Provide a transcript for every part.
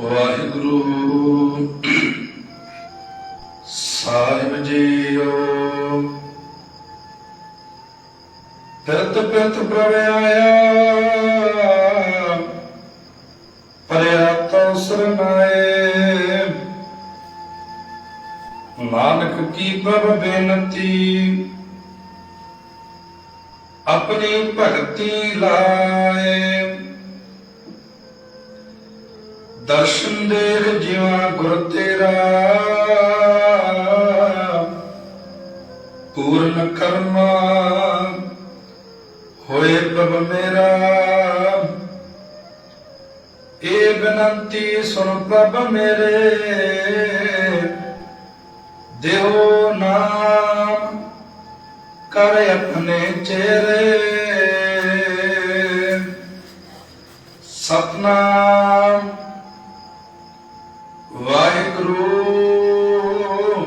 ਵਾਹਿਗੁਰੂ। ਸਾਹਿਬ JIO. ਫਿਰਤ ਫਿਰਤ ਪ੍ਰਭ ਆਇਆ। ਪਰਿਆ ਤਉ ਸਰਨਾਏ। ਨਾਨਕ ਕੀ ਪ੍ਰਭ ਬੇਨਤੀ। ਆਪਣੀ ਭਗਤੀ ਲਾਏ। ਦਰਸ਼ਨ ਦੇਖ ਜਿਵਾ ਗੁਰ ਤੇਰਾ। ਪੂਰਨ ਕਰਮਾ ਹੋਏ ਪ੍ਰਭ ਮੇਰਾ। ਏ ਬਨੰਤੀ ਸੁਨ ਪ੍ਰਭ ਮੇਰੇ। ਦੇਹੋ ਨਾਮ ਕਰ ਆਪਣੇ ਚਿਹਰੇ ਵਾਹਿਗੁਰੂ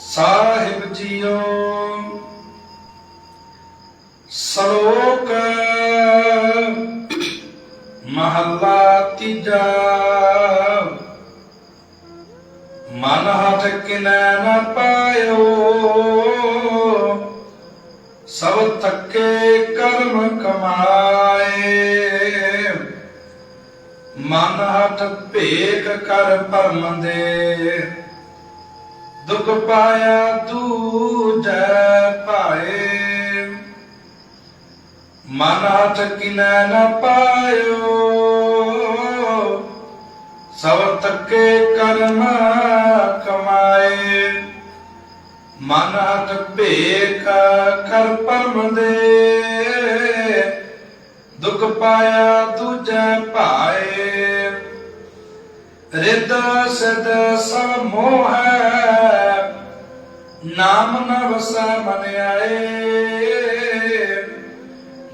ਸਾਹਿਬ ਜੀਓ, ਸ਼ਲੋਕ ਮਹੱਲਾ ਤੀਜਾ। ਮਨ ਹਟ ਕਿਨੈ ਨਾ ਪਾਇਓ, ਸਭ ਤੱਕੇ ਕਰਮ ਕਮਾਏ। ਮਨ ਹੱਥ ਭੇਕ ਕਰ ਭਰਮ ਦੇ। ਦੁਖ ਪਾਇਆ ਦੂਜੈ ਪਾਏ ਮਨ ਹਟ ਕਿਨੈ ਨ ਪਾਇਓ। ਸਭ ਤੱਕੇ ਕਰਮ ਕਮਾਏ। ਮਨ ਹੱਥ ਭੇਕ ਕਰ ਪਰਮ ਦੇ। ਦੁਖ ਪਾਇਆ ਦੂਜੈ ਭਾਏ। ਰਿਦ ਸਦ ਸਭ ਮੋਹ ਨਾਮ ਨ ਵਸੈ ਮਨ ਆਏ।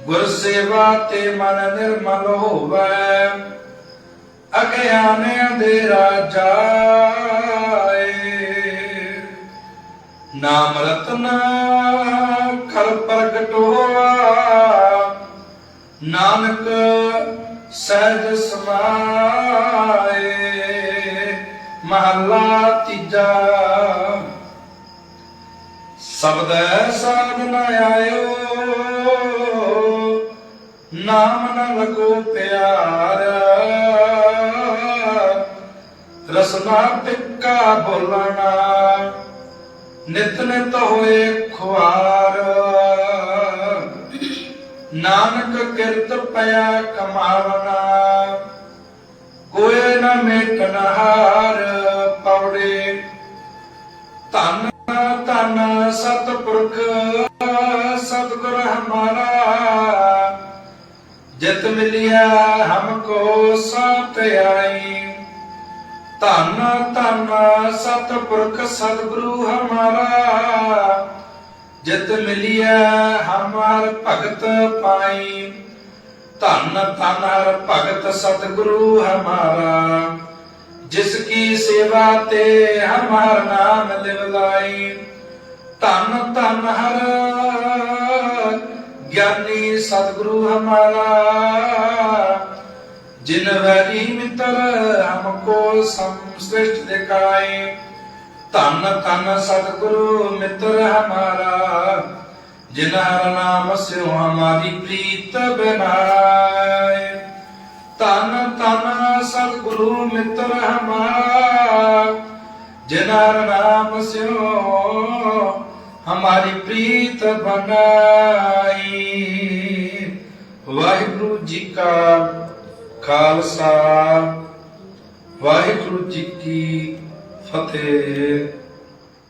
ਗੁਰ ਸੇਵਾ ਤੇ ਮਨ ਨਿਰਮਲ ਹੋਵੈ। ਅਗਿਆਨ ਅੰਧੇਰਾ ਜਾਏ ਨਾਮ ਰਤਨਾ ਨਾਨਕ ਸਹਿਜ ਸਮਾਏ, ਮਹੱਲਾ ਤੀਜਾ। ਸਬਦ ਸਾਧ ਨ ਆਇਓ, ਨਾਮ ਨ ਲਗੋ ਪਿਆਰ। ਰਸਨਾ ਟਿੱਕਾ ਬੋਲਣਾ, ਨਿਤ ਨਿਤ ਹੋਏ ਖੁਆਰ। ਨਾਨਕ ਕਿਰਤ ਪਿਆ ਕਮਾਵਣਾ ਕੋਏ ਨ ਮੇਟਨ ਹਾਰ ਪੌੜੇ ਧੰਨ ਧੰਨ ਸਤਿਪੁਰਖ, ਸਤਿਗੁਰ ਹਮਾਰਾ, ਜਿਤ ਮਿਲਿਆ ਹਮਕੋ ਸਾਥ ਆਈ। ਧੰਨ ਧੰਨ ਸਤਿਪੁਰਖ, ਸਤਿਗੁਰੂ ਹਮਾਰਾ ਜਿਤ ਮਿਲਿਆ ਹਮਾਰ ਭਗਤ ਪਾਈ। ਧੰਨ ਧੰਨ ਹਰ ਭਗਤ ਸਤਿਗੁਰੂ ਹਮਾਰਾ ਜਿਸ ਕੀ ਸੇਵਾ ਤੇ ਹਮਾਰ ਨਾਮ ਲਿਵ ਲਾਈ। ਧੰਨ ਧੰਨ ਹਰ ਗਿਆਨੀ ਸਤਿਗੁਰੂ ਹਮਾਰਾ ਜਿਨ ਵਰੀ ਮਿੱਤਰ ਹਮਕੋ ਸੰਸ੍ਰਿਸ਼ਟ ਦਿਖਾਏ। ਧੰਨ ਧੰਨ ਸਤਿਗੁਰੂ ਮਿੱਤਰ ਹਮਾਰਾ ਜਿਨਹਰ ਨਾਮ ਸਿਉ ਹਮਾਰੀ ਪ੍ਰੀਤ ਬਨਾਏ ਧੰਨ ਧੰਨ ਸਤਿਗੁਰੂ ਮਿੱਤਰ ਹਮਾਰਾ ਜਿਨਹਰ ਨਾਮ ਸਿਉ ਹਮਾਰੀ ਪ੍ਰੀਤ ਬਨਾਈ ਵਾਹਿਗੁਰੂ ਜੀ ਕਾ ਖਾਲਸਾ, ਵਾਹਿਗੁਰੂ ਜੀ ਕੀ ਫਤਿਹ